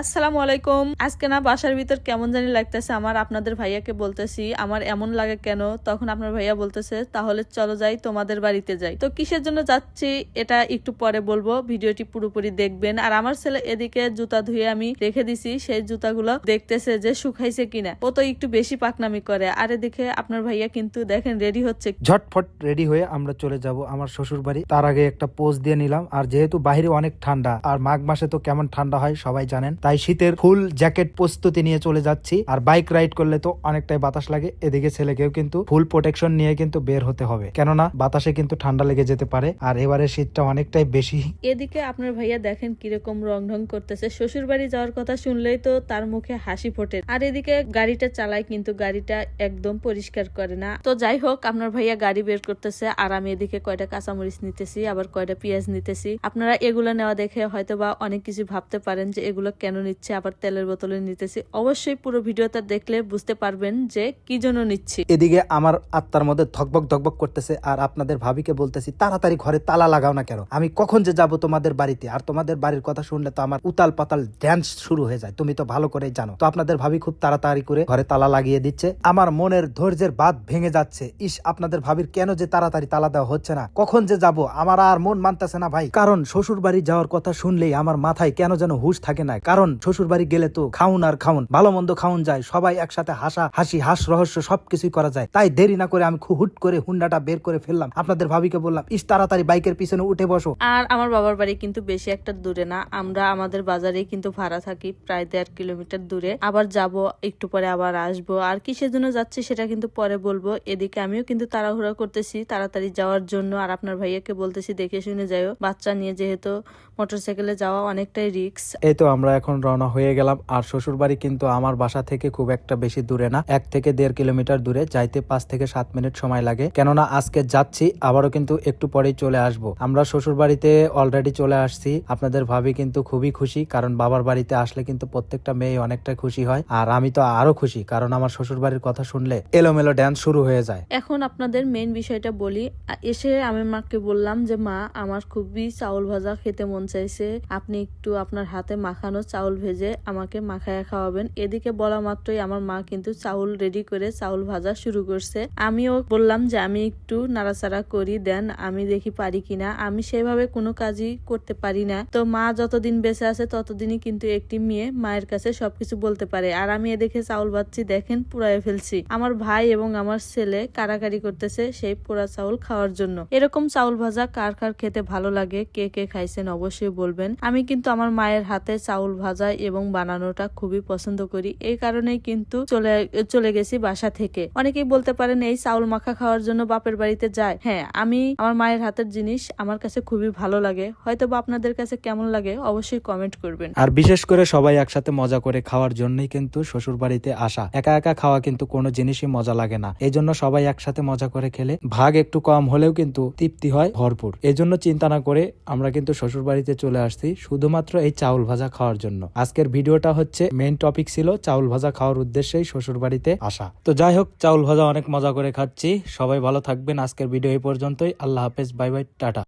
আসসালামু আলাইকুম। আজকে না বাসার ভিতর কেমন জানি লাগতেছে, আমার আপনাদের ভাইয়াকে বলতেছি, আমার এমন লাগে কেন? তখন আপনার ভাইয়া বলতেছে, তাহলে চলো যাই, তোমাদের বাড়িতে যাই। তো কিসের জন্য যাচ্ছি, এটা একটু পরে বলব, ভিডিওটি পুরোপুরি দেখবেন। আর আমার ছেলে এদিকে জুতা ধুয়ে আমি রেখে দিছি, সেই জুতাগুলো দেখতেছে যে শুকাইছে কিনা। ও তো একটু বেশি পাকনামি করে। আর এদিকে আপনার ভাইয়া কিন্তু দেখেন রেডি হচ্ছে। ঝটফট রেডি হয়ে আমরা চলে যাব আমার শ্বশুর বাড়ি তার আগে একটা পোজ দিয়ে নিলাম। আর যেহেতু বাইরে অনেক ঠান্ডা, আর মাঘ মাসে তো কেমন ঠান্ডা হয় সবাই জানেন, তাই শীতের ফুল জ্যাকেট প্রস্তুতি নিয়ে চলে যাচ্ছি। আর বাইক রাইড করলে তো অনেকটাই বাতাস লাগে। এদিকে ছেলেকেও কিন্তু ফুল প্রোটেকশন নিয়ে কিন্তু বের হতে হবে। কেননা বাতাসে কিন্তু ঠান্ডা লেগে যেতে পারে। আর এবারে শীতটা অনেকটাই বেশি। এদিকে আপনার ভাইয়া দেখেন কীরকম রং ঢং করতেছে। শ্বশুর বাড়ি যাওয়ার কথা শুনলেই তো তার মুখে হাসি ফোটে। আর এদিকে গাড়িটা চালায় কিন্তু গাড়িটা একদম পরিষ্কার করে না। তো যাই হোক, আপনার ভাইয়া গাড়ি বের করতেছে। আর আমি এদিকে কয়টা কাঁচামরিচ নিতেছি, আবার কয়টা পেঁয়াজ নিতেছি। আপনারা এগুলো নেওয়া দেখে হয়তো বা অনেক কিছু ভাবতে পারেন যে এগুলো কেন নিচ্ছে, আবার তেলের বোতলে নিতেছি। অবশ্যই পুরো ভিডিওটা দেখলে বুঝতে পারবেন যে কি জন্য নিচ্ছি। এদিকে আমার আত্মার মধ্যে ধকবক ধকবক করতেছে, আর আপনাদের ভাবিকে বলতেছি, তাড়াতাড়ি ঘরে তালা লাগাও না কেন? আমি কখন যে যাব তোমাদের বাড়িতে? আর তোমাদের বাড়ির কথা শুনলে তো আমার উতাল পাতাল ড্যান্স শুরু হয়ে যায়। তুমি তো ভালো করেই জানো। তো আপনাদের ভাবি খুব তাড়াতাড়ি করে ঘরে তালা লাগিয়ে দিচ্ছে। আমার মনের ধৈর্যের বাদ ভেঙে যাচ্ছে। ইস, আপনাদের ভাবির কেন যে তাড়াতাড়ি তালা দেওয়া হচ্ছে না? কখন যে যাব? আমার আর মন মানতেছে না ভাই। কারণ শ্বশুর বাড়ি যাওয়ার কথা শুনলেই আমার মাথায় কেন যেন হুশ থাকে না। কারণ শ্বশুর বাড়ি গেলে তো খাউন আর খাউন ভালো মন্দ খাউন যায় সবাই একসাথে হাসা হাসি হাস রহস্য সবকিছুই করা যায়। তাই দেরি না করে আমি খুব হুট করে হুন্ডাটা বের করে ফেললাম। আপনাদের ভাবিকে বললাম ইস তাড়াতাড়ি বাইকের পিছনে উঠে বসো। আর আমার বাবার বাড়ি কিন্তু বেশি একটা দূরে না। আমরা আমাদের বাজারে কিন্তু ভাড়া থাকি প্রায় দেড় কিলোমিটার দূরে। আবার যাব একটু পরে আবার আসব। আর কিসের জন্য যাচ্ছি সেটা কিন্তু পরে বলব। এদিকে আমিও কিন্তু তাড়াহুড়া করতেছি তাড়াতাড়ি যাওয়ার জন্য। আর আপনার ভাইয়াকে বলতেছি দেখে শুনে যাইও। বাচ্চা নিয়ে যেহেতু মোটরসাইকেলে যাওয়া অনেকটাই রিক্স এই তো আমরা এখন রওনা হয়ে গেলাম, আর শ্বশুর বাড়ি কিন্তু আমার বাসা থেকে খুব একটা বেশি দূরে না। এক থেকে দেড় কিলোমিটার দূরে, যাইতে পাঁচ থেকে সাত মিনিট সময় লাগে। কেননা আজকে যাচ্ছি, আবারও কিন্তু একটু পরেই চলে আসব। আমরা শ্বশুর বাড়িতে অলরেডি চলে আসছি। আপনাদের ভাবি কিন্তু খুবই খুশি, কারণ বাবার বাড়িতে আসলে কিন্তু প্রত্যেকটা মেয়ে অনেকটা খুশি হয়। আর আমি তো আরও খুশি, কারণ আমার শ্বশুর বাড়ির কথা শুনলে এলোমেলো ড্যান্স শুরু হয়ে যায়। এখন আপনাদের মেন বিষয়টা বলি। এসে আমি মাকে বললাম যে, মা, আমার খুবই চাউল ভাজা খেতে মন চাইছে। আপনি একটু আপনার হাতে মাখানো চাউল ভেজে আমাকে মাখায়া খাওয়াবেন। এদিকে বলা মাত্রই আমার মা কিন্তু চাউল রেডি করে চাউল ভাজা শুরু করছে। আমিও বললাম যে, আমি একটু নাড়াচাড়া করি, দেন আমি দেখি পারি কিনা। আমি সেভাবে কোনো কাজই করতে পারি না। তো মা যতদিন বেঁচে আছে, ততদিনই কিন্তু একটি মেয়ে মায়ের কাছে সবকিছু বলতে পারে। আর আমি এদিকে চাউল ভাজছি, দেখেন পুড়ায় ফেলছি। আমার ভাই এবং আমার ছেলে কারাকারি করতেছে সেই পোড়া চাউল খাওয়ার জন্য। এরকম চাউল ভাজা কার কার খেতে ভালো লাগে, কে কে খাইছেন অবশ্যই বলবেন। আমি কিন্তু আমার মায়ের হাতে চাউল ভাজা এবং বানানোটা খুবই পছন্দ করি। এই কারণেই কিন্তু চলে চলে গেছি বাসা থেকে। অনেকেই বলতে পারেন, এই চাউল মাখা খাওয়ার জন্য বাপের বাড়িতে যায়। হ্যাঁ আমি আমার মায়ের হাতের জিনিস আমার কাছে খুবই ভালো লাগে। হয়তো বা আপনাদের কাছে কেমন লাগে অবশ্যই কমেন্ট করবেন। আর বিশেষ করে সবাই একসাথে মজা করে খাওয়ার জন্যই কিন্তু শ্বশুর বাড়িতে আসা। একা একা খাওয়া কিন্তু কোনো জিনিসই মজা লাগে না। এই জন্য সবাই একসাথে মজা করে খেলে ভাগ একটু কম হলেও কিন্তু তৃপ্তি হয় ভরপুর। এই জন্য চিন্তা না করে আমরা কিন্তু শ্বশুর বাড়িতে চলে আসছি শুধুমাত্র এই চাউল ভাজা খাওয়ার জন্য। আজকের ভিডিওটা হচ্ছে মেইন টপিক ছিল চাউল ভাজা খাওয়ার উদ্দেশ্যেই শ্বশুর বাড়িতে আসা। তো যাই হোক, চাউল ভাজা অনেক মজা করে খাচ্ছি। সবাই ভালো থাকবেন। আজকের ভিডিও এই পর্যন্তই। আল্লাহ হাফেজ। Bye bye. টাটা।